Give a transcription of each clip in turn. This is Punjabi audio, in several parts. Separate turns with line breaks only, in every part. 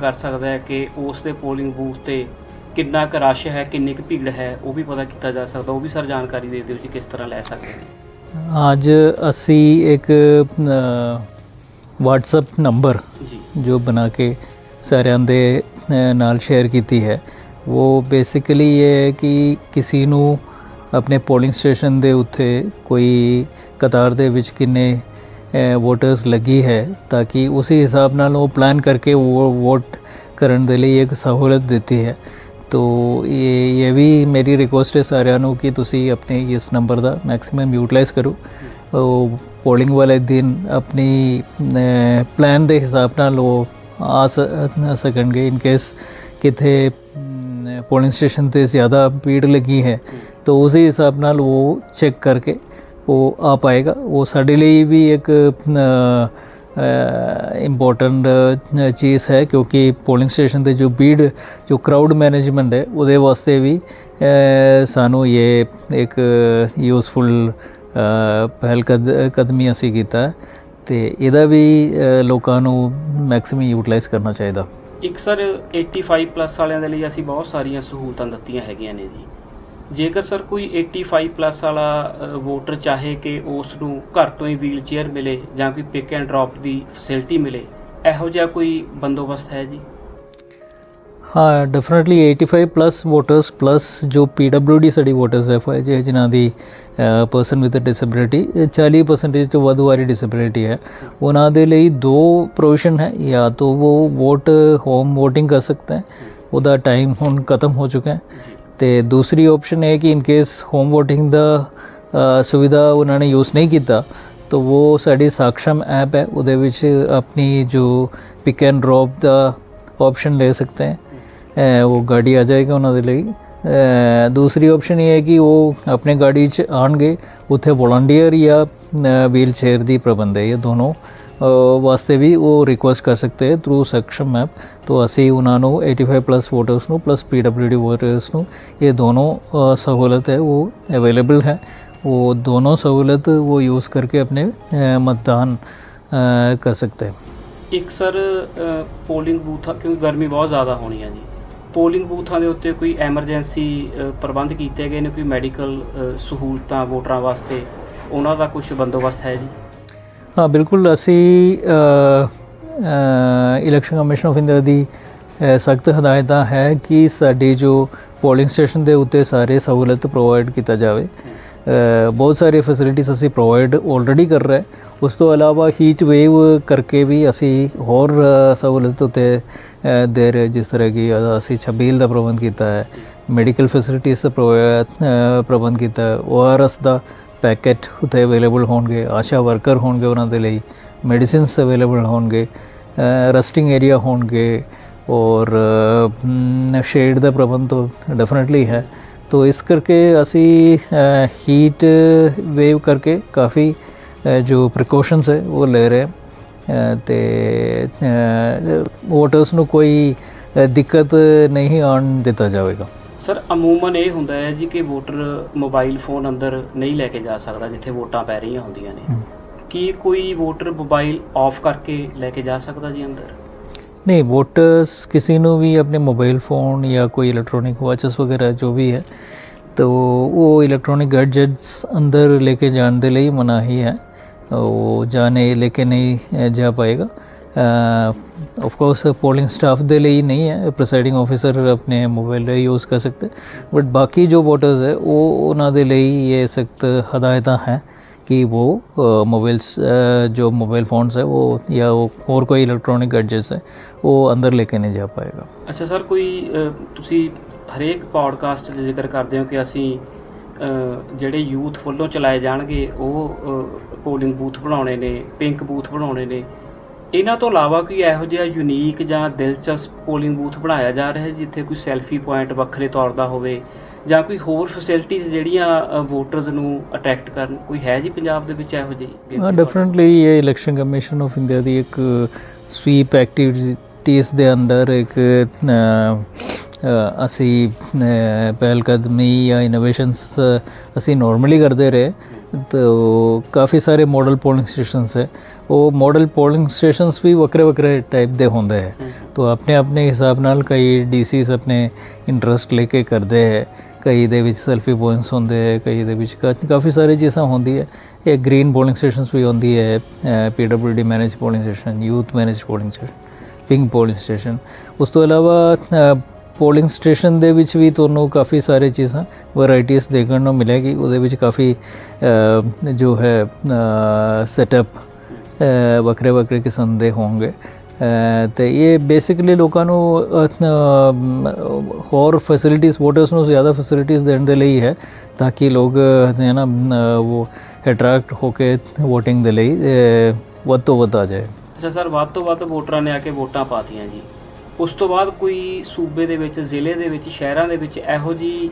ਕਰ ਸਕਦਾ ਹੈ ਕਿ ਉਸ ਦੇ ਪੋਲਿੰਗ ਬੂਥ ਤੇ ਕਿੰਨਾ ਕੁ ਰਸ਼ ਹੈ ਕਿੰਨੀ ਕੁ ਭੀੜ ਹੈ ਉਹ ਵੀ ਪਤਾ ਕੀਤਾ ਜਾ ਸਕਦਾ। ਉਹ ਵੀ ਸਰ ਜਾਣਕਾਰੀ ਦੇ ਦਿਓ ਜੀ ਕਿਸ ਤਰ੍ਹਾਂ ਲੈ ਸਕਦੇ ਨੇ।
ਅੱਜ ਅਸੀਂ ਇੱਕ WhatsApp ਨੰਬਰ
ਜੀ।
ਬਣਾ ਕੇ ਸਾਰਿਆਂ ਦੇ ਨਾਲ ਸ਼ੇਅਰ ਕੀਤੀ ਹੈ। ਉਹ ਬੇਸਿਕਲੀ ਇਹ ਹੈ ਕਿ ਕਿਸੇ ਨੂੰ ਆਪਣੇ ਪੋਲਿੰਗ ਸਟੇਸ਼ਨ ਦੇ ਉੱਤੇ ਕੋਈ ਕਤਾਰ ਦੇ ਵਿੱਚ ਕਿੰਨੇ ਵੋਟਰਸ ਲੱਗੀ ਹੈ ਤਾਂ ਕਿ ਉਸੇ ਹਿਸਾਬ ਨਾਲ ਉਹ ਪਲਾਨ ਕਰਕੇ ਉਹ ਵੋਟ ਕਰਨ ਦੇ ਲਈ ਇੱਕ ਸਹੂਲਤ ਦਿੱਤੀ ਹੈ। ਤੋ ਇਹ ਇਹ ਵੀ ਮੇਰੀ ਰਿਕੁਐਸਟ ਹੈ ਸਾਰਿਆਂ ਨੂੰ ਕਿ ਤੁਸੀਂ ਆਪਣੇ ਇਸ ਨੰਬਰ ਦਾ ਮੈਕਸਿਮਮ ਯੂਟਿਲਾਈਜ਼ ਕਰੋ। ਉਹ ਪੋਲਿੰਗ ਵਾਲੇ ਦਿਨ ਆਪਣੀ ਪਲਾਨ ਦੇ ਹਿਸਾਬ ਨਾਲ ਉਹ ਆ ਸਕਣਗੇ ਇਨ ਕੇਸ ਕਿਤੇ ਪੋਲਿੰਗ ਸਟੇਸ਼ਨ ਤੇ ਜ਼ਿਆਦਾ ਭੀੜ ਲੱਗੀ ਹੈ। ਤਾਂ ਉਸੇ ਹਿਸਾਬ ਨਾਲ ਉਹ ਚੈੱਕ ਕਰਕੇ ਉਹ ਆ ਪਾਏਗਾ। ਉਹ ਸਾਡੇ ਲਈ ਵੀ ਇੱਕ ਇੰਪੋਰਟੈਂਟ ਚੀਜ਼ ਹੈ ਕਿਉਂਕਿ ਪੋਲਿੰਗ ਸਟੇਸ਼ਨ ਤੇ ਜੋ ਬੀਡ ਜੋ ਕਰਾਊਡ ਮੈਨੇਜਮੈਂਟ ਹੈ, ਉਹਦੇ ਵਾਸਤੇ ਵੀ ਸਾਨੂੰ ਇਹ ਇੱਕ ਯੂਸਫੁਲ ਪਹਿਲ ਕਦਮੀ ਅਸੀਂ ਕੀਤਾ ਹੈ ਤੇ ਇਹਦਾ ਵੀ ਲੋਕਾਂ ਨੂੰ ਮੈਕਸਿਮਮ ਯੂਟਿਲਾਈਜ਼ ਕਰਨਾ ਚਾਹੀਦਾ।
ਇੱਕ ਸਰ 85 ਪਲੱਸ ਵਾਲਿਆਂ ਦੇ ਲਈ ਅਸੀਂ ਬਹੁਤ ਸਾਰੀਆਂ ਸਹੂਲਤਾਂ ਦਿੱਤੀਆਂ ਹੈਗੀਆਂ ਨੇ ਜੀ। ਜੇਕਰ ਸਰ ਕੋਈ 85 ਪਲੱਸ ਵਾਲਾ ਵੋਟਰ ਚਾਹੇ ਕਿ ਉਸ ਨੂੰ ਘਰ ਤੋਂ ਹੀ ਵੀਲ ਚੇਅਰ ਮਿਲੇ ਜਾਂ ਕੋਈ ਪਿਕ ਐਂਡ ਡ੍ਰੌਪ ਦੀ ਫੈਸਿਲਿਟੀ ਮਿਲੇ, ਇਹੋ ਜਿਹਾ ਕੋਈ ਬੰਦੋਬਸਤ ਹੈ ਜੀ?
ਹਾਂ ਡੈਫੀਨਿਟਲੀ 85 ਪਲੱਸ ਵੋਟਰਸ ਪਲੱਸ ਜੋ PWD ਸਾਡੀ ਵੋਟਰਸ ਐਫ ਹੈ ਜੇ ਜਿਨ੍ਹਾਂ ਦੀ ਪਰਸਨ ਵਿਦ ਡਿਸੇਬਿਲਿਟੀ 40% ਤੋਂ ਵੱਧ ਵਾਲੀ ਡਿਸੇਬਿਲਿਟੀ ਹੈ। ਉਹਨਾਂ ਦੇ ਲਈ ਦੋ ਪ੍ਰੋਵੀਜ਼ਨ ਹੈ, ਜਾਂ ਤਾਂ ਉਹ ਵੋਟ ਹੋਮ VOTING ਕਰ ਸਕते हैं ਉਹਦਾ ਟਾਈਮ ਹੁਣ ਖਤਮ ਹੋ ਚੁੱਕਾ ਹੈ। ਤੇ ਦੂਸਰੀ ਆਪਸ਼ਨ ਹੈ ਕਿ ਇਨ ਕੇਸ ਹੋਮ VOTING ਦਾ ਸੁਵਿਧਾ ਉਹਨਾਂ ਨੇ ਯੂਜ਼ ਨਹੀਂ ਕੀਤਾ, ਤਾਂ ਉਹ ਸਾਡੀ ਸਾਕਸ਼ਮ ਐਪ ਹੈ, ਉਹਦੇ ਵਿੱਚ ਆਪਣੀ ਜੋ ਪਿਕ ਐਂਡ ਡ੍ਰੌਪ ਦਾ ਆਪਸ਼ਨ ਲੈ ਸਕते हैं ਉਹ ਗਾੜੀ ਆ ਜਾਏਗਾ ਉਹਨਾਂ ਦੇ ਲਈ। ਦੂਸਰੀ ਆਪਸ਼ਨ ਇਹ ਹੈ ਕਿ ਉਹ ਆਪਣੇ ਗਾੜੀ 'ਚ ਆਣਗੇ ਉੱਥੇ ਵੋਲੰਟੀਅਰ ਜਾਂ ਵੀਲ ਚੇਅਰ ਦੀ ਪ੍ਰਬੰਧ ਹੈ, ਇਹ ਦੋਨੋਂ। ਵਾਸਤੇ ਵੀ ਉਹ ਰਿਕੁਐਸਟ ਕਰ ਸਕਦੇ ਹੈ ਥਰੂ ਸਕਸ਼ਮ ਮੈਪ ਤੋਂ ਅਸੀਂ ਉਹਨਾਂ ਨੂੰ 85 ਪਲੱਸ ਵੋਟਰਸ ਨੂੰ ਪਲੱਸ ਪੀਡਬਲਯੂਡੀ ਵੋਟਰਸ ਨੂੰ ਇਹ ਦੋਨੋਂ ਸਹੂਲਤ ਹੈ, ਉਹ ਅਵੇਲੇਬਲ ਹੈ। ਉਹ ਦੋਨੋਂ ਸਹੂਲਤ ਉਹ ਯੂਜ਼ ਕਰਕੇ ਆਪਣੇ ਮਤਦਾਨ ਕਰ सकते हैं
ਇੱਕ ਸਰ ਪੋਲਿੰਗ ਬੂਥਾਂ ਕਿਉਂਕਿ ਗਰਮੀ ਬਹੁਤ ਜ਼ਿਆਦਾ ਹੋਣੀ ਹੈ ਜੀ। ਪੋਲਿੰਗ ਬੂਥਾਂ ਦੇ ਉੱਤੇ ਕੋਈ ਐਮਰਜੈਂਸੀ ਪ੍ਰਬੰਧ ਕੀਤੇ ਗਏ ਨੇ, ਕੋਈ ਮੈਡੀਕਲ ਸਹੂਲਤਾਂ, ਵੋਟਰਾਂ ਵਾਸਤੇ? ਉਹਨਾਂ ਦਾ ਕੁਝ ਬੰਦੋਬਸਤ ਹੈ ਜੀ?
ਹਾਂ, ਬਿਲਕੁਲ ਅਸੀਂ ਇਲੈਕਸ਼ਨ ਕਮਿਸ਼ਨ ਆਫ ਇੰਡੀਆ ਦੀ ਸਖਤ ਹਦਾਇਤਾਂ ਹੈ ਕਿ ਸਾਡੀ ਜੋ ਪੋਲਿੰਗ ਸਟੇਸ਼ਨ ਦੇ ਉੱਤੇ ਸਾਰੇ ਸਹੂਲਤ ਪ੍ਰੋਵਾਈਡ ਕੀਤਾ ਜਾਵੇ। ਬਹੁਤ ਸਾਰੇ ਫੈਸਿਲਿਟੀਜ਼ ਅਸੀਂ ਪ੍ਰੋਵਾਈਡ ਆਲਰੇਡੀ ਕਰ ਰਹੇ ਉਸ ਤੋਂ ਇਲਾਵਾ ਹੀਟ ਵੇਵ ਕਰਕੇ ਵੀ ਅਸੀਂ ਹੋਰ ਸਹੂਲਤ ਉੱਤੇ ਦੇ ਰਹੇ ਜਿਸ ਤਰ੍ਹਾਂ ਕਿ ਅਸੀਂ ਛਬੀਲ ਦਾ ਪ੍ਰਬੰਧ ਕੀਤਾ ਹੈ ਮੈਡੀਕਲ ਫੈਸਿਲਿਟੀਜ਼ ਦਾ ਪ੍ਰੋਵਾ- ਪ੍ਰਬੰਧ ਕੀਤਾ ਹੈ ਓਆਰਐਸ ਦਾ ਪੈਕੇਟ ਉੱਥੇ ਅਵੇਲੇਬਲ ਹੋਣਗੇ, ਆਸ਼ਾ ਵਰਕਰ ਹੋਣਗੇ ਉਹਨਾਂ ਦੇ ਲਈ, ਮੈਡੀਸਿਨਸ ਅਵੇਲੇਬਲ ਹੋਣਗੇ ਰੈਸਟਿੰਗ ਏਰੀਆ ਹੋਣਗੇ ਔਰ ਸ਼ੇਡ ਦਾ ਪ੍ਰਬੰਧ ਤਾਂ ਡੈਫੀਨਿਟਲੀ ਹੈ ਤੋ ਇਸ ਕਰਕੇ ਅਸੀਂ ਹੀਟ ਵੇਵ ਕਰਕੇ ਕਾਫੀ ਜੋ ਪ੍ਰੀਕਾਸ਼ਨਸ ਹੈ ਉਹ ਲੈ ਰਹੇ ਹਾਂ। ਤੇ ਵੋਟਰਸ ਨੂੰ ਕੋਈ ਦਿੱਕਤ ਨਹੀਂ ਆਉਣ ਦਿੱਤਾ ਜਾਵੇਗਾ
ਸਰ, ਅਮੂਮਨ ਇਹ ਹੁੰਦਾ ਹੈ ਜੀ ਕਿ ਵੋਟਰ ਮੋਬਾਈਲ ਫੋਨ ਅੰਦਰ ਨਹੀਂ ਲੈ ਕੇ ਜਾ ਸਕਦਾ ਜਿੱਥੇ ਵੋਟਾਂ ਪੈ ਰਹੀਆਂ ਹੁੰਦੀਆਂ ਨੇ। ਕੀ ਕੋਈ ਵੋਟਰ ਮੋਬਾਈਲ ਆਫ ਕਰਕੇ ਲੈ ਕੇ ਜਾ ਸਕਦਾ ਜੀ ਅੰਦਰ?
ਨਹੀਂ, ਵੋਟਰਸ ਕਿਸੇ ਨੂੰ ਵੀ ਆਪਣੇ ਮੋਬਾਈਲ ਫੋਨ ਜਾਂ ਕੋਈ ਇਲੈਕਟ੍ਰੋਨਿਕ ਵਾਚਸ ਵਗੈਰਾ ਜੋ ਵੀ ਹੈ, ਤਾਂ ਉਹ ਇਲੈਕਟ੍ਰੋਨਿਕ ਗੈਜਟਸ ਅੰਦਰ ਲੈ ਕੇ ਜਾਣ ਦੇ ਲਈ ਮਨਾਹੀ ਹੈ। ਉਹ ਜਾਣੇ, ਲੈ ਕੇ ਨਹੀਂ ਜਾ ਪਾਏਗਾ। ऑफ कोर्स पोलिंग स्टाफ ਦੇ ਲਈ ਨਹੀਂ ਹੈ ਪ੍ਰੈਸਾਈਡਿੰਗ ਆਫੀਸਰ ਆਪਣੇ ਮੋਬਾਈਲ ਲਈ ਯੂਜ਼ ਕਰ ਸਕਦੇ ਬਟ ਬਾਕੀ ਜੋ ਵੋਟਰਸ ਹੈ ਉਹ ਉਹਨਾਂ ਦੇ ਲਈ ਇਹ ਸਖਤ ਹਦਾਇਤਾਂ ਹੈ कि वो मोबाइल्स जो मोबाइल फ़ोन्स है वो या वो और कोई इलेक्ट्रॉनिक गैजेट्स है वो अंदर लेके नहीं जा पाएगा
ਅੱਛਾ ਸਰ ਕੋਈ ਅ, ਤੁਸੀਂ ਹਰੇਕ ਪੌਡਕਾਸਟ 'ਚ ਜ਼ਿਕਰ ਕਰਦੇ ਹੋ ਕਿ ਅਸੀਂ ਅ, ਜਿਹੜੇ ਯੂਥ ਵੱਲੋਂ ਚਲਾਏ ਜਾਣਗੇ ਉਹ ਪੋਲਿੰਗ ਬੂਥ ਬਣਾਉਣੇ ਨੇ ਪਿੰਕ ਬੂਥ ਬਣਾਉਣੇ ਨੇ ਇਹਨਾਂ ਤੋਂ ਇਲਾਵਾ ਕੋਈ ਇਹੋ ਜਿਹਾ ਯੂਨੀਕ ਜਾਂ ਦਿਲਚਸਪ ਪੋਲਿੰਗ ਬੂਥ ਬਣਾਇਆ ਜਾ ਰਿਹਾ ਹੈ ਜਿੱਥੇ ਕੋਈ ਸੈਲਫੀ ਪੁਆਇੰਟ ਵੱਖਰੇ ਤੌਰ ਦਾ ਹੋਵੇ ਜਾਂ ਕੋਈ ਹੋਰ ਫੈਸਿਲਿਟੀਆਂ ਜਿਹੜੀਆਂ ਵੋਟਰਸ ਨੂੰ ਅਟਰੈਕਟ ਕਰਨ? ਕੋਈ ਹੈ ਜੀ ਪੰਜਾਬ ਦੇ ਵਿੱਚ ਇਹੋ ਜਿਹੀ
ਹਾਂ ਡੈਫੀਨਿਟਲੀ ਇਹ ਇਲੈਕਸ਼ਨ ਕਮਿਸ਼ਨ ਆਫ ਇੰਡੀਆ ਦੀ ਇੱਕ ਸਵੀਪ ਐਕਟੀਵਿਟੀਜ਼ ਦੇ ਅੰਦਰ ਇੱਕ ਅਸੀਂ ਅ, ਪਹਿਲ ਕਦਮੀ ਜਾਂ ਇਨੋਵੇਸ਼ਨਸ ਅਸੀਂ ਨਾਰਮਲੀ ਕਰਦੇ ਰਹੇ। तो ਕਾਫੀ ਸਾਰੇ ਮਾਡਲ ਪੋਲਿੰਗ ਸਟੇਸ਼ਨਸ ਹੈ ਉਹ ਮਾਡਲ ਪੋਲਿੰਗ ਸਟੇਸ਼ਨਸ ਵੀ ਵੱਖਰੇ ਵੱਖਰੇ ਟਾਈਪ ਦੇ ਹੁੰਦੇ ਹੈ ਤੋ ਆਪਣੇ ਆਪਣੇ ਹਿਸਾਬ ਨਾਲ ਕਈ ਡੀਸੀਸ ਆਪਣੇ ਇੰਟਰਸਟ ਲੈ ਕੇ ਕਰਦੇ ਹੈ ਕਈ ਦੇ ਵਿੱਚ ਸੈਲਫੀ ਪੁਆਇੰਟਸ ਹੁੰਦੇ ਹੈ ਕਈ ਦੇ ਵਿੱਚ ਕਾਫੀ ਸਾਰੀ ਚੀਜ਼ਾਂ ਹੁੰਦੀ ਹੈ ਇਹ ਗ੍ਰੀਨ ਪੋਲਿੰਗ ਸਟੇਸ਼ਨਸ ਵੀ ਹੁੰਦੀ ਹੈ PWD manage polling station youth manage polling station pink polling station ਉਸ ਤੋਂ ਇਲਾਵਾ ਪੋਲਿੰਗ ਸਟੇਸ਼ਨ ਦੇ ਵਿੱਚ ਵੀ ਤੁਹਾਨੂੰ ਕਾਫੀ ਸਾਰੇ ਚੀਜ਼ਾਂ ਵੈਰਾਈਟੀਆਂ ਦੇਖਣ ਨੂੰ ਮਿਲੇਗੀ। ਉਹਦੇ ਵਿੱਚ ਕਾਫੀ ਜੋ ਹੈ ਸੈਟਅਪ ਵੱਖਰੇ ਵੱਖਰੇ ਕਿਸਮ ਦੇ ਹੋਣਗੇ। ਅ, ਤੇ ਇਹ ਬੇਸਿਕਲੀ ਲੋਕਾਂ ਨੂੰ ਹੋਰ ਫੈਸਿਲਿਟੀਜ਼ ਵੋਟਰਸ ਨੂੰ ਜ਼ਿਆਦਾ ਫੈਸਿਲਿਟੀਜ਼ ਦੇਣ ਦੇ ਲਈ ਹੈ ਤਾਂ ਕਿ ਲੋਕ ਹੈ ਨਾ ਉਹ ਅਟਰੈਕਟ ਹੋ ਕੇ VOTING ਦੇ ਲਈ ਵੱਧ ਤੋਂ ਵੱਧ ਆ ਜਾਏ।
ਅੱਛਾ ਸਰ ਵੱਧ ਤੋਂ ਵੱਧ ਵੋਟਰਾਂ ਨੇ ਆ ਕੇ ਵੋਟਾਂ ਪਾਤੀਆਂ ਜੀ। ਉਸ ਤੋਂ ਬਾਅਦ ਕੋਈ ਸੂਬੇ ਦੇ ਵਿੱਚ ਜ਼ਿਲ੍ਹੇ ਦੇ ਵਿੱਚ ਸ਼ਹਿਰਾਂ ਦੇ ਵਿੱਚ ਇਹੋ ਜੀ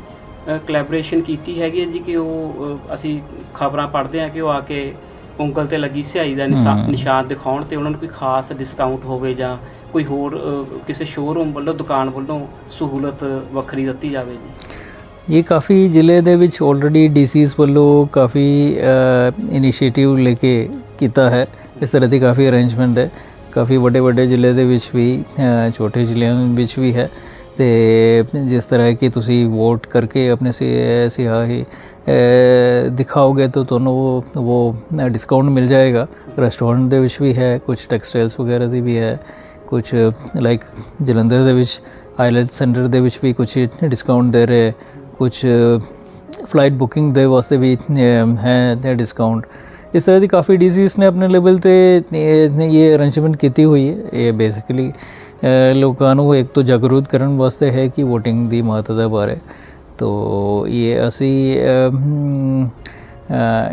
ਕੋਲੈਬੋਰੇਸ਼ਨ ਕੀਤੀ ਹੈਗੀ ਹੈ ਜੀ ਕਿ ਉਹ ਅਸੀਂ ਖਬਰਾਂ ਪੜ੍ਹਦੇ ਹਾਂ ਕਿ ਉਹ ਆ ਕੇ ਉਂਗਲ ਤੇ ਲੱਗੀ ਸਿਹਾਈ ਦਾ। ਨਿਸ਼ਾਨ ਦਿਖਾਉਣ ਤੇ ਉਹਨਾਂ ਨੂੰ ਕੋਈ ਖਾਸ ਡਿਸਕਾਊਂਟ ਹੋਵੇ ਜਾਂ ਕੋਈ ਹੋਰ ਕਿਸੇ ਸ਼ੋਰੂਮ ਵੱਲੋਂ ਦੁਕਾਨ ਵੱਲੋਂ ਸਹੂਲਤ ਵੱਖਰੀ ਦਿੱਤੀ ਜਾਵੇ ਜੀ।
ਇਹ ਕਾਫੀ ਜ਼ਿਲ੍ਹੇ ਦੇ ਵਿੱਚ ਆਲਰੇਡੀ ਡੀਸੀਸ ਵੱਲੋਂ ਕਾਫੀ ਇਨੀਸ਼ੀਏਟਿਵ ਲੈ ਕੇ ਕੀਤਾ ਹੈ। ਇਸ ਤਰ੍ਹਾਂ ਦੀ ਕਾਫੀ ਅਰੇਂਜਮੈਂਟ ਹੈ। ਕਾਫੀ ਵੱਡੇ ਵੱਡੇ ਜ਼ਿਲ੍ਹੇ ਦੇ ਵਿੱਚ ਵੀ ਛੋਟੇ ਜ਼ਿਲ੍ਹਿਆਂ ਵਿੱਚ ਵੀ ਹੈ। ਤੇ ਜਿਸ ਤਰ੍ਹਾਂ ਕਿ ਤੁਸੀਂ ਵੋਟ ਕਰਕੇ ਆਪਣੇ ਸੇ, ਸਿਆਹੀ ਦਿਖਾਓਗੇ ਤਾਂ ਤੁਹਾਨੂੰ ਉਹ ਡਿਸਕਾਊਂਟ ਮਿਲ ਜਾਏਗਾ। ਰੈਸਟੋਰੈਂਟ ਦੇ ਵਿੱਚ ਵੀ ਹੈ ਕੁਝ ਟੈਕਸਟਾਈਲਸ ਵਗੈਰਾ ਦੀ ਵੀ ਹੈ ਕੁਝ ਲਾਈਕ ਜਲੰਧਰ ਦੇ ਵਿੱਚ ਆਈਲੈਂਡ ਸੈਂਟਰ ਦੇ ਵਿੱਚ ਵੀ ਕੁਝ ਡਿਸਕਾਊਂਟ ਦੇ ਰਹੇ ਕੁਝ ਫਲਾਈਟ ਬੁਕਿੰਗ ਦੇ ਵਾਸਤੇ ਵੀ ਹੈ ਡਿਸਕਾਊਂਟ ਇਸ ਤਰ੍ਹਾਂ ਦੀ ਕਾਫੀ ਡੀਸੀਸ ਨੇ ਆਪਣੇ ਲੈਵਲ ਤੇ ਇਹ ਅਰੇਂਜਮੈਂਟ ਕੀਤੀ ਹੋਈ ਹੈ। ਇਹ ਬੇਸਿਕਲੀ ਲੋਕਾਂ ਨੂੰ ਇੱਕ ਤੋਂ ਜਾਗਰੂਕ ਕਰਨ ਵਾਸਤੇ ਹੈ ਕਿ VOTING ਦੀ ਮਹੱਤਤਾ ਬਾਰੇ। ਤੋ ਇਹ ਅਸੀਂ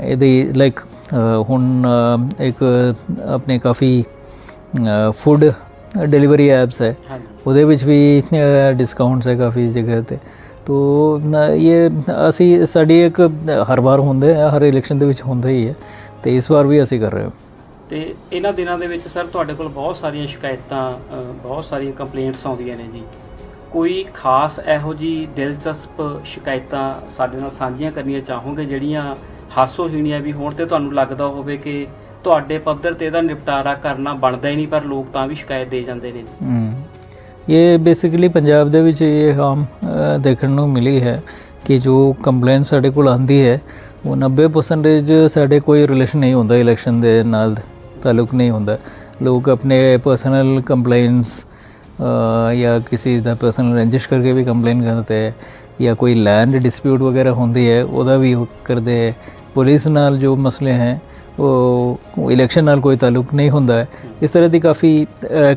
ਇਹਦੀ ਲਾਈਕ ਹੁਣ ਇੱਕ ਆਪਣੇ ਕਾਫੀ ਫੂਡ ਡਿਲੀਵਰੀ ਐਪਸ ਹੈ। ਉਹਦੇ ਵਿੱਚ ਵੀ ਡਿਸਕਾਊਂਟਸ ਹੈ ਕਾਫੀ ਜਗ੍ਹਾ ਤੇ। ਤੋ ਇਹ ਅਸੀਂ ਸਾਡੀ ਇੱਕ ਹਰ ਵਾਰ ਹੁੰਦੇ ਹਰ ਇਲੈਕਸ਼ਨ ਦੇ ਵਿੱਚ ਹੁੰਦਾ ਹੀ ਹੈ। ਤੇ ਇਸ ਵਾਰ ਵੀ ਅਸੀਂ ਕਰ ਰਹੇ ਹਾਂ।
ਤੇ ਇਹਨਾਂ ਦਿਨਾਂ ਦੇ ਵਿੱਚ ਸਰ ਤੁਹਾਡੇ ਕੋਲ ਬਹੁਤ ਸਾਰੀਆਂ ਸ਼ਿਕਾਇਤਾਂ ਅ, ਬਹੁਤ ਸਾਰੀਆਂ ਕੰਪਲੇਂਟਸ ਆਉਂਦੀਆਂ ਨੇ ਜੀ। ਕੋਈ ਖਾਸ ਇਹੋ ਜੀ ਦਿਲਚਸਪ ਸ਼ਿਕਾਇਤਾਂ ਸਾਡੇ ਨਾਲ ਸਾਂਝੀਆਂ ਕਰਨੀਆਂ ਚਾਹੋਗੇ ਜਿਹੜੀਆਂ ਹਾਸੋਹੀਣੀਆਂ ਵੀ ਹੋਣ ਤੇ ਤੁਹਾਨੂੰ ਲੱਗਦਾ ਹੋਵੇ ਕਿ ਤੁਹਾਡੇ ਪੱਧਰ ਤੇ ਇਹਦਾ ਨਿਪਟਾਰਾ ਕਰਨਾ ਬਣਦਾ ਹੀ ਨਹੀਂ ਪਰ ਲੋਕ ਤਾਂ ਵੀ ਸ਼ਿਕਾਇਤ ਦੇ ਜਾਂਦੇ ਨੇ
ਹਮ, ਇਹ ਬੇਸਿਕਲੀ ਪੰਜਾਬ ਦੇ ਵਿੱਚ ਇਹ ਆਮ ਅ, ਦੇਖਣ ਨੂੰ ਮਿਲੀ ਹੈ ਕਿ ਜੋ ਕੰਪਲੇਂਟ ਸਾਡੇ ਕੋਲ ਆਂਦੀ ਹੈ, ਉਹ 90% ਸਾਡੇ ਕੋਈ ਰਿਲੇਸ਼ਨ ਨਹੀਂ ਹੁੰਦਾ ਇਲੈਕਸ਼ਨ ਦੇ ਨਾਲ ਤਾਲੁਕ ਨਹੀਂ ਹੁੰਦਾ। ਲੋਕ ਆਪਣੇ ਪਰਸਨਲ ਕੰਪਲੇਂਟਸ ਜਾਂ ਕਿਸੇ ਦਾ ਪਰਸਨਲ ਰੰਜਿਸ਼ ਕਰਕੇ ਵੀ ਕੰਪਲੇਨ ਕਰਦੇ ਹੈ, ਜਾਂ ਕੋਈ ਲੈਂਡ ਡਿਸਪਿਊਟ ਵਗੈਰਾ ਹੁੰਦੀ ਹੈ, ਉਹਦਾ ਵੀ ਕਰਦੇ ਹੈ। ਪੁਲਿਸ ਨਾਲ ਜੋ ਮਸਲੇ ਹੈ, ਉਹ ਇਲੈਕਸ਼ਨ ਨਾਲ ਕੋਈ ਤਾਲੁਕ ਨਹੀਂ ਹੁੰਦਾ ਇਸ ਤਰ੍ਹਾਂ ਦੀ ਕਾਫੀ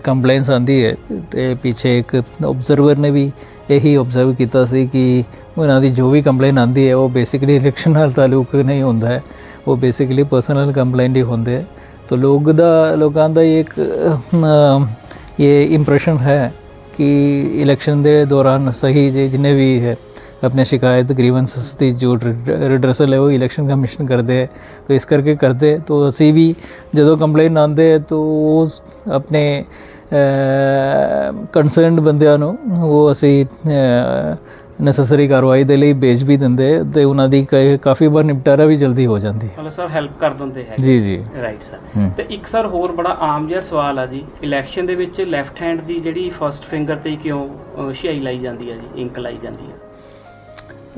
ਕੰਪਲੇਂਟਸ ਆਂਦੀ ਹੈ ਤੇ ਪਿੱਛੇ ਇੱਕ ਆਬਜ਼ਰਵਰ ਨੇ ਵੀ ਇਹੀ ਆਬਜ਼ਰਵ ਕੀਤਾ ਸੀ ਕਿ ਉਹਨਾਂ ਦੀ ਜੋ ਵੀ ਕੰਪਲੇਨ ਆਂਦੀ ਹੈ ਉਹ ਬੇਸਿਕਲੀ ਇਲੈਕਸ਼ਨ ਨਾਲ ਤਾਲੁਕ ਨਹੀਂ ਹੁੰਦਾ ਹੈ ਉਹ ਬੇਸਿਕਲੀ ਪਰਸਨਲ ਕੰਪਲੇਂਟ ਹੀ ਹੁੰਦੇ ਹੈ ਤਾਂ ਲੋਕ ਦਾ ਲੋਕਾਂ ਦਾ ਇੱਕ ਅ, ਇਹ ਇੰਪ੍ਰੈਸ਼ਨ ਹੈ ਕਿ ਇਲੈਕਸ਼ਨ ਦੇ ਦੌਰਾਨ ਸਹੀ ਜੇ ਜਿੰਨੇ ਵੀ ਹੈ अपने शिकायत ग्रीवेंसेस ਦੀ ਜੋ ਰਿਡਰਸਲ ਹੈ ਉਹ ਇਲੈਕਸ਼ਨ ਕਮਿਸ਼ਨ ਕਰਦੇ ਹੈ ਤਾਂ ਇਸ ਕਰਕੇ ਕਰਦੇ ਤਾਂ ਅਸੀਂ ਵੀ ਜਦੋਂ ਕੰਪਲੇਨ ਆਉਂਦੇ ਹੈ ਤਾਂ ਉਹ ਆਪਣੇ ਕੰਸਰਨਡ ਬੰਦਿਆਂ ਨੂੰ ਉਹ ਅਸੀਂ ਨੈਸੈਸਰੀ ਕਾਰਵਾਈ ਦੇ ਲਈ ਭੇਜ ਵੀ ਦਿੰਦੇ ਹੈ ਤੇ ਉਹਨਾਂ ਦੀ ਕਈ- ਕਾਫੀ ਵਾਰ ਨਿਪਟਾਰਾ ਵੀ ਜਲਦੀ ਹੋ ਜਾਂਦੀ ਹੈ
ਮਤਲਬ ਸਰ ਹੈਲਪ ਕਰ ਦਿੰਦੇ ਹੈ
ਜੀ ਜੀ
ਰਾਈਟ ਸਰ
ਹਮ।
ਤੇ ਇੱਕ ਸਰ ਹੋਰ ਬੜਾ ਆਮ ਜਿਹਾ ਸਵਾਲ ਆ ਜੀ ਇਲੈਕਸ਼ਨ ਦੇ ਵਿੱਚ ਲੈਫਟ ਹੈਂਡ ਦੀ ਜਿਹੜੀ ਫਰਸਟ ਫਿੰਗਰ ਤੇ ਕਿਉਂ ਅ, ਸ਼ਿਆਈ ਲਾਈ ਜਾਂਦੀ ਹੈ ਜੀ ਇੰਕ ਲਾਈ ਜਾਂਦੀ ਹੈ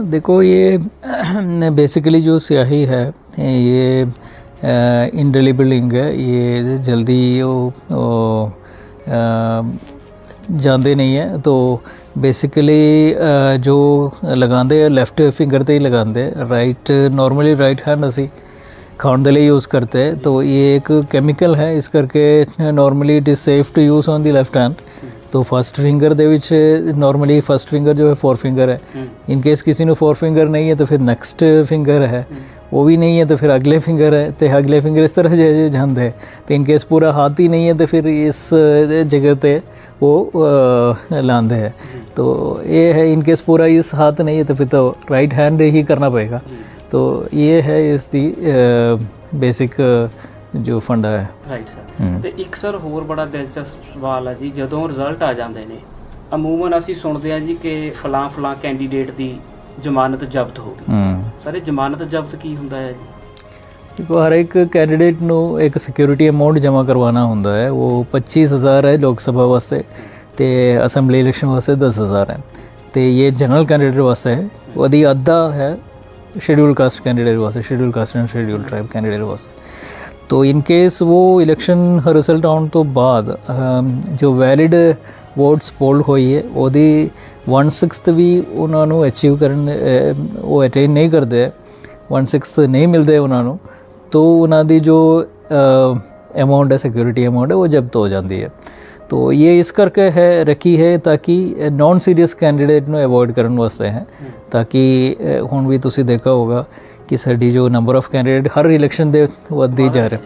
देखो ये बेसिकली जो स्याही है ये इंडेलिबल इंक है ये जल्दी वो, वो अ, ਜਾਂਦੇ ਨਹੀਂ ਹੈ। ਤੋ ਬੇਸਿਕਲੀ ਜੋ ਲਗਾਉਂਦੇ ਆ ਲੈਫਟ ਫਿੰਗਰ ਤੇ ਹੀ ਲਗਾਉਂਦੇ ਰਾਈਟ ਨਾਰਮਲੀ ਰਾਈਟ ਹੈਂਡ ਅਸੀਂ ਖਾਣ ਦੇ ਲਈ ਯੂਜ਼ ਕਰਤੇ ਤੋ ਇਹ ਇੱਕ ਕੈਮੀਕਲ ਹੈ। ਇਸ ਕਰਕੇ normally it is safe to use on the left hand ਤੋ ਫਸਟ ਫਿੰਗਰ ਦੇ ਵਿੱਚ ਨਾਰਮਲੀ ਫਸਟ ਫਿੰਗਰ ਜੋ ਹੈ ਫੋਰ ਫਿੰਗਰ ਹੈ। ਇਨ ਕੇਸ ਕਿਸੇ ਨੂੰ ਫੋਰ ਫਿੰਗਰ ਨਹੀਂ ਹੈ ਤਾਂ ਫਿਰ ਨੈਕਸਟ ਫਿੰਗਰ ਹੈ। ਉਹ ਵੀ ਨਹੀਂ ਹੈ ਤਾਂ ਫਿਰ ਅਗਲੇ ਫਿੰਗਰ ਹੈ ਤੇ ਅਗਲੇ ਫਿੰਗਰ ਇਸ ਤਰ੍ਹਾਂ ਜੇ ਜਾਂਦੇ ਹੈ ਤੇ ਇਨ ਕੇਸ ਪੂਰਾ ਹੱਥ ਹੀ ਨਹੀਂ ਹੈ ਤਾਂ ਫਿਰ ਇਸ ਜਗ੍ਹਾ ਤੇ ਉਹ ਅ, ਲਾਉਂਦੇ ਹੈ तो ये है इन केस पूरा इस हाथ नहीं है तो फिर तो राइट हैंड ही करना पड़ेगा
ਜੀ
तो ये है इसकी बेसिक जो फंडा है
ਰਾਈਟ ਸਰ
ਹਮ।
ਤੇ ਇੱਕ ਸਰ ਹੋਰ ਬੜਾ ਦਿਲਚਸਪ ਸਵਾਲ ਆ ਜੀ ਜਦੋਂ ਰਿਜ਼ਲਟ ਆ ਜਾਂਦੇ ਨੇ ਅਮੂਮਨ ਅਸੀਂ ਸੁਣਦੇ ਆ ਜੀ ਕਿ ਫਲਾਂ ਫਲਾਂ ਕੈਂਡੀਡੇਟ ਦੀ ਜ਼ਮਾਨਤ ਜ਼ਬਤ ਹੋ ਗਈ
हम्म
ਸਰ ਇਹ ਜ਼ਮਾਨਤ ਜ਼ਬਤ ਕੀ ਹੁੰਦਾ ਹੈ ਜੀ
ਦੇਖੋ ਹਰ ਇੱਕ ਕੈਂਡੀਡੇਟ ਨੂੰ ਇੱਕ ਸਿਕਿਉਰਿਟੀ ਅਮਾਉਂਟ ਜਮ੍ਹਾਂ ਕਰਵਾਉਣਾ ਹੁੰਦਾ ਹੈ ਉਹ 25000 ਹੈ ਲੋਕ ਸਭਾ ਵਾਸਤੇ ਤੇ ਅਸੈਂਬਲੀ ਇਲੈਕਸ਼ਨ ਵਾਸਤੇ 10000 ਹੈ ਤੇ ਇਹ ਜਨਰਲ ਕੈਂਡੀਡੇਟ ਵਾਸਤੇ ਹੈ ਉਹਦੀ ਅੱਧਾ ਹੈ शेड्यूल कास्ट कैंडिडेट वास्ते schedule caste and schedule tribe candidate वास्ते तो इन केस वो ਇਲੈਕਸ਼ਨ ਰਿਜ਼ਲਟ ਆਉਣ ਤੋਂ ਬਾਅਦ ਅਮ, ਜੋ ਵੈਲਿਡ ਵੋਟਸ ਪੋਲ ਹੋਈ ਹੈ। ਉਹਦੀ 1/6 ਵੀ ਉਹਨਾਂ ਨੂੰ ਅਚੀਵ ਕਰਨ ਉਹ ਅਟੇਨ ਨਹੀਂ ਕਰਦੇ 1/6 ਨਹੀਂ ਮਿਲਦੇ ਉਹਨਾਂ ਨੂੰ। तो ਉਹਨਾਂ ਦੀ ਜੋ ਅਮਾਉਂਟ ਹੈ ਸਿਕਿਉਰਿਟੀ ਅਮਾਉਂਟ ਹੈ, ਉਹ ਜ਼ਬਤ ਹੋ ਜਾਂਦੀ ਹੈ। ਤੋ ਇਹ ਇਸ ਕਰਕੇ ਹੈ, ਰੱਖੀ ਹੈ ਤਾਂ ਕਿ ਨਾਨ ਸੀਰੀਅਸ ਕੈਂਡੀਡੇਟ ਨੂੰ ਅਵੋਇਡ ਕਰਨ ਵਾਸਤੇ ਹੈ। ਤਾਂ ਕਿ ਹੁਣ ਵੀ ਤੁਸੀਂ ਦੇਖਾ ਹੋਗਾ ਕਿ ਸਾਡੀ ਜੋ ਨੰਬਰ ਆਫ ਕੈਂਡੀਡੇਟ ਹਰ ਇਲੈਕਸ਼ਨ ਦੇ ਵੱਧਦੀ ਜਾ ਰਹੇ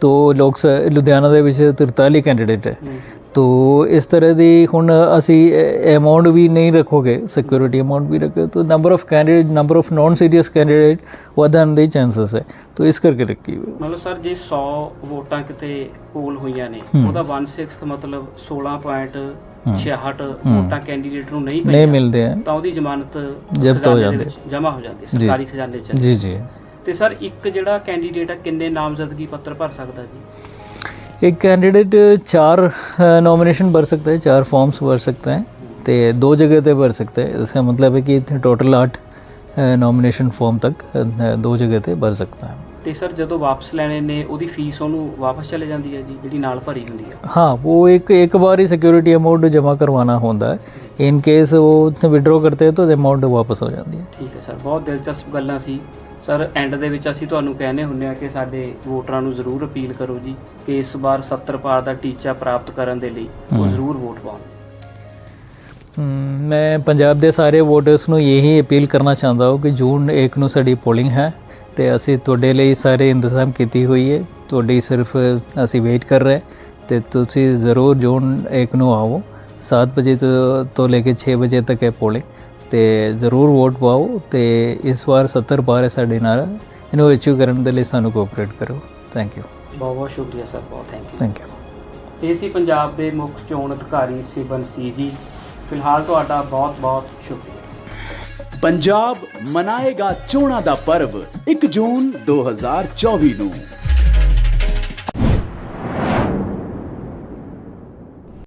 ਤੋ ਲੋਕ ਸ, ਲੁਧਿਆਣਾ ਦੇ ਵਿੱਚ 43 ਕੈਂਡੀਡੇਟ ਹੈ। ਤੋ ਇਸ ਤਰ੍ਹਾਂ ਦੀ ਹੁਣ ਅਸੀਂ ਅਮਾਉਂਟ ਵੀ ਨਹੀਂ ਰੱਖੋਗੇ ਸਿਕਿਉਰਿਟੀ ਅਮਾਉਂਟ ਵੀ ਰੱਖੋ ਤਾਂ number of candidate number of non serious candidate ਵਧਣ ਦੇ ਚਾਂਸਸ ਹੈ। ਤੋ ਇਸ ਕਰਕੇ ਰੱਖੀ ਹੋਈ।
ਮਤਲਬ ਸਰ ਜੇ 100 ਵੋਟਾਂ ਕਿਤੇ ਪੋਲ ਹੋਈਆਂ ਨੇ ਉਹਦਾ 1/6 ਮਤਲਬ 16.66 ਵੋਟਾਂ ਕੈਂਡੀਡੇਟ ਨੂੰ ਨਹੀਂ
ਨਹੀਂ
ਪਈਆਂ
ਮਿਲਦੇ ਹੈ
ਤਾਂ ਉਹਦੀ ਜ਼ਮਾਨਤ
ਜ਼ਬਤ ਹੋ ਜਾਂਦੀ।
ਜਮ੍ਹਾਂ ਹੋ ਜਾਂਦੀ ਸਰਕਾਰੀ ਖਜ਼ਾਨੇ 'ਚ।
ਜੀ ਜੀ।
ਤੇ ਸਰ ਇੱਕ ਜਿਹੜਾ ਕੈਂਡੀਡੇਟ ਹੈ ਕਿੰਨੇ ਨਾਮਜ਼ਦਗੀ ਪੱਤਰ ਭਰ ਸਕਦਾ ਜੀ?
एक कैंडिडेट चार नॉमिनेशन भर सकता है चार फॉर्म्स भर सकता है तो दो जगह पे भर सकते हैं इसका मतलब है कि टोटल आठ नॉमिनेशन फॉर्म तक अ, दो जगह पे भर सकता है
ਤੇ ਸਰ ਜਦੋਂ ਵਾਪਸ ਲੈਣੇ ਨੇ ਉਹਦੀ ਫੀਸ ਉਹਨੂੰ ਵਾਪਸ ਚਲੇ ਜਾਂਦੀ ਹੈ ਜੀ ਜਿਹੜੀ ਨਾਲ ਭਰੀ ਹੁੰਦੀ ਹੈ
हाँ वो एक एक बार ही सिक्योरिटी अमाउंट जमा करवाना होता है इन केस वो विड्रॉ करते हैं तो अमाउंट वापस हो जाती है
ਠੀਕ ਹੈ ਸਰ ਬਹੁਤ ਦਿਲਚਸਪ ਗੱਲਾਂ ਸੀ ਸਰ ਐਂਡ ਦੇ ਵਿੱਚ ਅਸੀਂ ਤੁਹਾਨੂੰ ਕਹਿੰਦੇ ਹੁੰਦੇ ਆ ਕਿ ਸਾਡੇ ਵੋਟਰਾਂ ਨੂੰ ਜ਼ਰੂਰ ਅਪੀਲ ਕਰੋ ਜੀ ਕਿ ਇਸ ਵਾਰ 70 ਪਾਰ ਦਾ ਟੀਚਾ ਪ੍ਰਾਪਤ ਕਰਨ ਦੇ ਲਈ ਉਹ ਜ਼ਰੂਰ ਵੋਟ ਪਾਉਣ।
ਹਮ, ਮੈਂ ਪੰਜਾਬ ਦੇ ਸਾਰੇ ਵੋਟਰਸ ਨੂੰ ਇਹੀ ਅਪੀਲ ਕਰਨਾ ਚਾਹੁੰਦਾ ਹਾਂ ਕਿ ਜੂਨ 1 ਨੂੰ ਸਾਡੀ ਪੋਲਿੰਗ ਹੈ ਤੇ ਅਸੀਂ ਤੁਹਾਡੇ ਲਈ ਸਾਰੇ ਇੰਤਜ਼ਾਮ ਕੀਤੀ ਹੋਈ ਹੈ। ਤੁਹਾਡੀ ਸਿਰਫ ਅਸੀਂ ਵੇਟ ਕਰ ਰਹੇ ਤੇ ਤੁਸੀਂ ਜ਼ਰੂਰ ਜੂਨ 1 ਨੂੰ ਆਓ। 7 ਵਜੇ ਤੋਂ ਤੋਂ ਲੈ ਕੇ 6 ਵਜੇ ਤੱਕ ਹੈ ਪੋਲਿੰਗ ਤੇ ਜ਼ਰੂਰ ਵੋਟ ਪਾਓ ਤੇ ਇਸ ਵਾਰ 70 ਪਾਰ ਹੈ ਸਾਡੇ ਨਾਲ। ਇਹਨੂੰ ਅਚੀਵ ਕਰਨ ਦੇ ਲਈ ਸਾਨੂੰ ਕੋਆਪਰੇਟ ਕਰੋ। ਥੈਂਕ ਯੂ
ਬਹੁਤ ਬਹੁਤ ਸ਼ੁਕਰੀਆ ਸਰ ਬਹੁਤ ਥੈਂਕ ਯੂ
ਥੈਂਕ ਯੂ
ਇਹ ਸੀ ਪੰਜਾਬ ਦੇ ਮੁੱਖ ਚੋਣ ਅਧਿਕਾਰੀ ਸਿਬਨ ਸੀ ਜੀ। ਫਿਲਹਾਲ ਤੁਹਾਡਾ ਬਹੁਤ ਬਹੁਤ ਸ਼ੁਕਰੀਆ।
ਪੰਜਾਬ ਮਨਾਏਗਾ ਚੋਣਾਂ ਦਾ ਪਰਵ 1 ਜੂਨ 2024 ਨੂੰ।